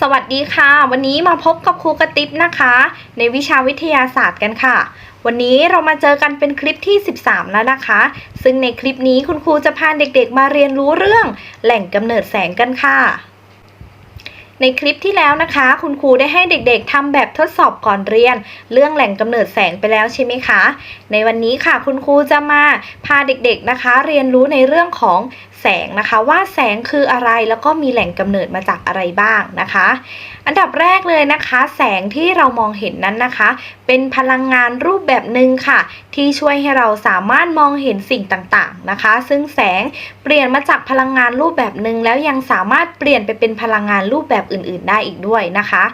สวัสดีค่ะ วันนี้มาพบกับครูกระติบนะคะ ในวิชาวิทยาศาสตร์กันค่ะ วันนี้เรามาเจอกันเป็นคลิปที่ 13 แล้วนะคะ ซึ่งในคลิปนี้คุณครูจะพาเด็กๆ มาเรียนรู้เรื่องแหล่งกำเนิดแสงกันค่ะ ในคลิปที่แล้วนะคะ คุณครูได้ให้เด็กๆทำแบบทดสอบก่อนเรียน เรื่องแหล่งกำเนิดแสงไปแล้วใช่ไหมคะ ในวันนี้ค่ะคุณครูจะมาพาเด็กๆนะคะ เรียนรู้ในเรื่องของแสงนะคะว่าแสงคืออะไรแล้วก็มีแหล่งกำเนิดมาจากอะไรบ้างนะคะ อันดับแรกเลยนะคะ แสงที่เรามองเห็นนั้นนะคะ เป็นพลังงานรูปแบบหนึ่งค่ะ ที่ช่วยให้เราสามารถมองเห็นสิ่งต่างๆนะคะ ซึ่งแสงเปลี่ยนมาจากพลังงานรูปแบบหนึ่งแล้วยังสามารถเปลี่ยนไปเป็นพลังงานรูปแบบอื่น ๆ ได้อีกด้วยนะคะ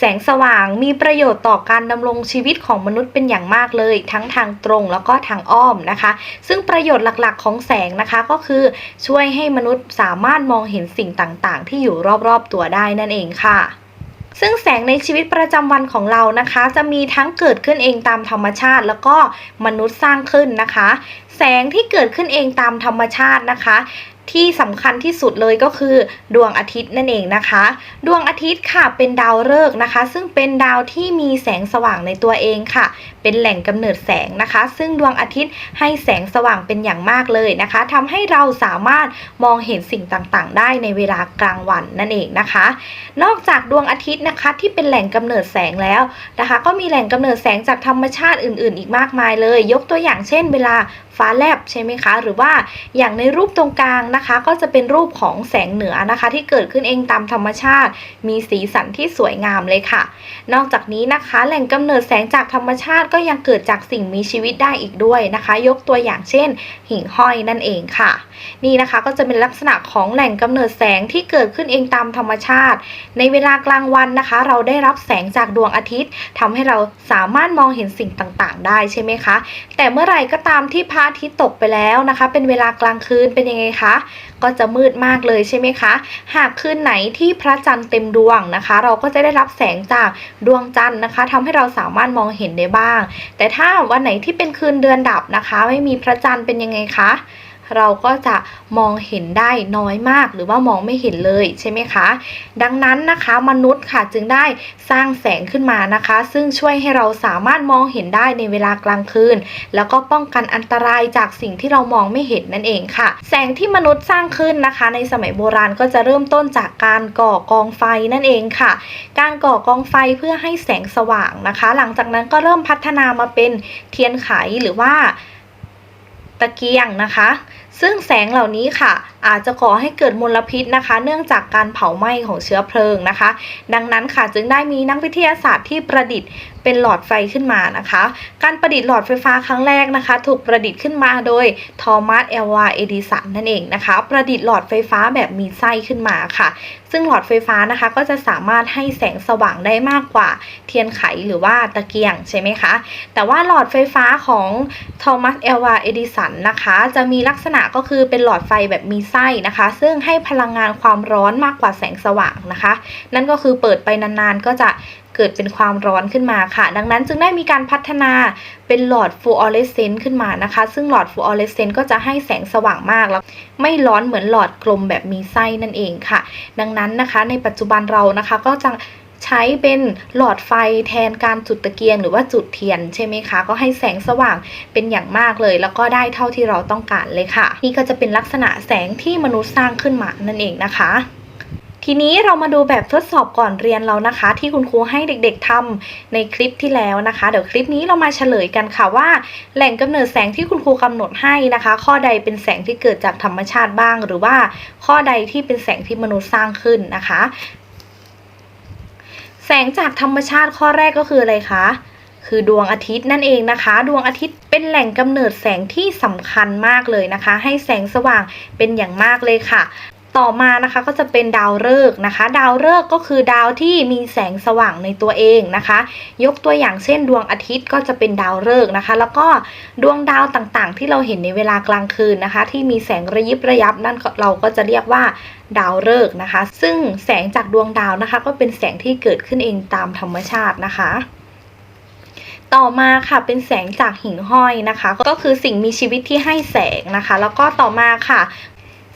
แสงสว่างมีประโยชน์ต่อการดำรงชีวิตของมนุษย์เป็นอย่างมากเลย ทั้งทางตรงแล้วก็ทางอ้อมนะคะ ซึ่งประโยชน์หลักๆ ของแสงนะคะก็คือช่วยให้มนุษย์สามารถมองเห็นสิ่งต่างๆ ที่อยู่รอบๆตัวได้นั่นเองค่ะซึ่งแสงในชีวิตประจำวันของเรานะคะ จะมีทั้งเกิดขึ้นเองตามธรรมชาติ แล้วก็มนุษย์สร้างขึ้นนะคะ แสงที่เกิดขึ้นเองตามธรรมชาตินะคะ ที่สำคัญที่สุดเลยก็คือดวงอาทิตย์นั่นเองนะคะ ดวงอาทิตย์ค่ะเป็นดาวฤกษ์นะคะ ซึ่งเป็นดาวที่มีแสงสว่างในตัวเองค่ะ เป็นแหล่งกำเนิดแสงนะคะ ซึ่งดวงอาทิตย์ให้แสงสว่างเป็นอย่างมากเลยนะคะทำให้เราสามารถมองเห็นสิ่งต่างๆ ได้ในเวลากลางวันนั่นเองนะคะ นอกจากดวงอาทิตย์นะคะที่เป็นแหล่งกำเนิดแสงแล้วนะคะ ก็มีแหล่งกำเนิดแสงจากธรรมชาติอื่น ๆ อีกมากมายเลย ยกตัวอย่างเช่น เวลา ฟ้าแลบใช่ไหมคะ หรือว่าอย่างในรูปตรงกลางนะคะ ก็จะเป็นรูปของแสงเหนือนะคะ ที่เกิดขึ้นเองตามธรรมชาติ มีสีสันที่สวยงามเลยค่ะ นอกจากนี้นะคะ แหล่งกำเนิดแสงจากธรรมชาติก็ยังเกิดจากสิ่งมีชีวิตได้อีกด้วยนะคะ ยกตัวอย่างเช่น หิ่งห้อยนั่นเองค่ะ นี่นะคะก็จะเป็นลักษณะของแหล่งกำเนิดแสงที่เกิดขึ้นเองตามธรรมชาติ ในเวลากลางวันนะคะ เราได้รับแสงจากดวงอาทิตย์ทำให้เราสามารถมองเห็นสิ่งต่างๆ ได้ใช่ไหมคะ แต่เมื่อไหร่ก็ตามที่พระอาทิตย์ตกไปแล้วนะคะ เป็นเวลากลางคืนเป็นยังไงคะ ก็จะมืดมากเลยใช่ไหมคะ หากคืนไหนที่พระจันทร์เต็มดวงนะคะ เราก็จะได้รับแสงจากดวงจันทร์นะคะทำให้เราสามารถมองเห็นได้บ้าง แต่ถ้าวันไหนที่เป็นคืนเดือนดับนะคะ ไม่มีพระจันทร์เป็นยังไงคะ เราก็จะมองเห็นได้น้อยมากหรือว่ามองไม่เห็นเลยใช่ไหมคะ ดังนั้นนะคะมนุษย์ค่ะจึงได้สร้างแสงขึ้นมานะคะ ซึ่งช่วยให้เราสามารถมองเห็นได้ในเวลากลางคืน แล้วก็ป้องกันอันตรายจากสิ่งที่เรามองไม่เห็นนั่นเองค่ะ แสงที่มนุษย์สร้างขึ้นนะคะ ในสมัยโบราณก็จะเริ่มต้นจากการก่อกองไฟนั่นเองค่ะ การก่อกองไฟเพื่อให้แสงสว่างนะคะ หลังจากนั้นก็เริ่มพัฒนามาเป็นเทียนไขหรือว่าตะเกียงนะคะ ซึ่งแสงเหล่านี้ค่ะ อาจจะก่อให้เกิดมลพิษนะคะ เนื่องจากการเผาไหม้ของเชื้อเพลิงนะคะ ดังนั้นค่ะจึงได้มีนักวิทยาศาสตร์ที่ประดิษฐ์ เป็นหลอดไฟขึ้นมานะคะ การประดิษฐ์หลอดไฟฟ้าครั้งแรกนะคะ ถูกประดิษฐ์ขึ้นมาโดยทอมัสเอลวาเอดิสันนั่นเองนะคะ ประดิษฐ์หลอดไฟฟ้าแบบมีไส้ขึ้นมาค่ะ ซึ่งหลอดไฟฟ้านะคะก็จะสามารถให้แสงสว่างได้มากกว่าเทียนไขหรือว่าตะเกียงใช่ไหมคะ แต่ว่าหลอดไฟฟ้าของโทมัสเอลวาเอดิสันนะคะ จะมีลักษณะก็คือเป็นหลอดไฟแบบมีไส้นะคะ ซึ่งให้พลังงานความร้อนมากกว่าแสงสว่างนะคะ นั่นก็คือเปิดไปนานๆก็จะ เกิดเป็นความร้อนขึ้นมาค่ะ ดังนั้นจึงได้มีการพัฒนาเป็นหลอดฟลูออเรสเซนต์ขึ้นมานะคะ ซึ่งหลอดฟลูออเรสเซนต์ก็จะให้แสงสว่างมากแล้ว ไม่ร้อนเหมือนหลอดกลมแบบมีไส้นั่นเองค่ะ ดังนั้นนะคะ ในปัจจุบันเรานะคะก็จะใช้เป็นหลอดไฟแทนการจุดตะเกียงหรือว่าจุดเทียนใช่ไหมคะ ก็ให้แสงสว่างเป็นอย่างมากเลย แล้วก็ได้เท่าที่เราต้องการเลยค่ะ นี่ก็จะเป็นลักษณะแสงที่มนุษย์สร้างขึ้นมานั่นเองนะคะ ทีนี้เรามาดูแบบทดสอบก่อนเรียนเรานะคะ ที่คุณครูให้เด็กๆทำในคลิปที่แล้วนะคะ เดี๋ยวคลิปนี้เรามาเฉลยกันค่ะว่า แหล่งกำเนิดแสงที่คุณครูกำหนดให้นะคะ ข้อใดเป็นแสงที่เกิดจากธรรมชาติบ้าง หรือว่าข้อใดที่เป็นแสงที่มนุษย์สร้างขึ้นนะคะ แสงจากธรรมชาติข้อแรกก็คืออะไรคะคือดวงอาทิตย์นั่นเองนะคะ ดวงอาทิตย์เป็นแหล่งกำเนิดแสงที่สำคัญมากเลยนะคะ ให้แสงสว่างเป็นอย่างมากเลยค่ะ ต่อมานะคะก็จะเป็นดาวฤกษ์นะคะ ดาวฤกษ์ก็คือดาวที่มีแสงสว่างในตัวเองนะคะ ยกตัวอย่างเช่น ดวงอาทิตย์ก็จะเป็นดาวฤกษ์นะคะ แล้วก็ดวงดาวต่างๆ ที่เราเห็นในเวลากลางคืนนะคะ ที่มีแสงระยิบระยับนั่นเราก็จะเรียกว่าดาวฤกษ์นะคะ ซึ่งแสงจากดวงดาวนะคะ ก็เป็นแสงที่เกิดขึ้นเองตามธรรมชาตินะคะต่อมาค่ะเป็นแสงจากหิ่งห้อยนะคะ ก็คือสิ่งมีชีวิตที่ให้แสงนะคะ แล้วก็ต่อมาค่ะ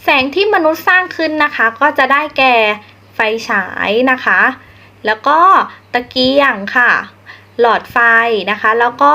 แสงที่มนุษย์สร้างขึ้นนะคะ ก็จะได้แก่ไฟฉายนะคะ แล้วก็ตะเกียงค่ะ หลอดไฟนะคะ แล้วก็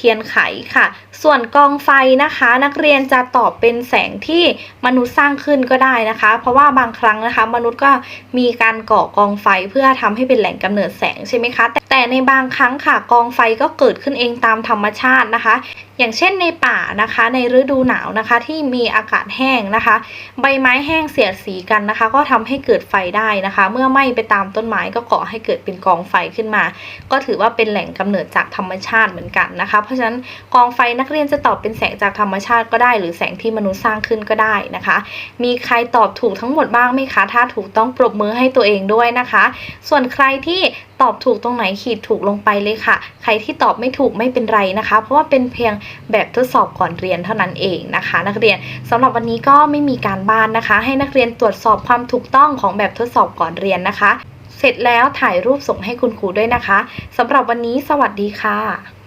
เทียนไขค่ะ ส่วนกองไฟนะคะ นักเรียนจะตอบเป็นแสงที่มนุษย์สร้างขึ้นก็ได้นะคะ เพราะว่าบางครั้งนะคะ มนุษย์ก็มีการก่อกองไฟเพื่อทำให้เป็นแหล่งกำเนิดแสงใช่ไหมคะแต่แต่ในบางครั้งค่ะกองไฟก็เกิดขึ้นเองตามธรรมชาตินะคะ อย่างเช่นในป่านะคะ ในฤดูหนาวนะคะ ที่มีอากาศแห้งนะคะ ใบไม้แห้งเสียดสีกันนะคะ ก็ทำให้เกิดไฟได้นะคะ เมื่อไหม้ไปตามต้นไม้ก็ก่อให้เกิดเป็นกองไฟขึ้นมา ก็ถือว่าเป็นแหล่งกำเนิดจากธรรมชาติเหมือนกันนะคะราะฉะนั้นกองไฟนักเรียนจะตอบเป็นแสงจากธรรมชาติก็ได้ หรือแสงที่มนุษย์สร้างขึ้นก็ได้นะคะ มีใครตอบถูกทั้งหมดบ้างไหมคะ ถ้าถูกต้องปรบมือให้ตัวเองด้วยนะคะ ส่วนใครที่ตอบถูกตรงไหนขีดถูกลงไปเลยค่ะ ใครที่ตอบไม่ถูกไม่เป็นไรนะคะ เพราะว่าเป็นเพียงแบบทดสอบก่อนเรียนเท่านั้นเองนะคะ นักเรียนสำหรับวันนี้ก็ไม่มีการบ้านนะคะ ให้นักเรียนตรวจสอบความถูกต้องของแบบทดสอบก่อนเรียนนะคะ เสร็จแล้วถ่ายรูปส่งให้คุณครูด้วยนะคะสำหรับวันนี้สวัสดีค่ะ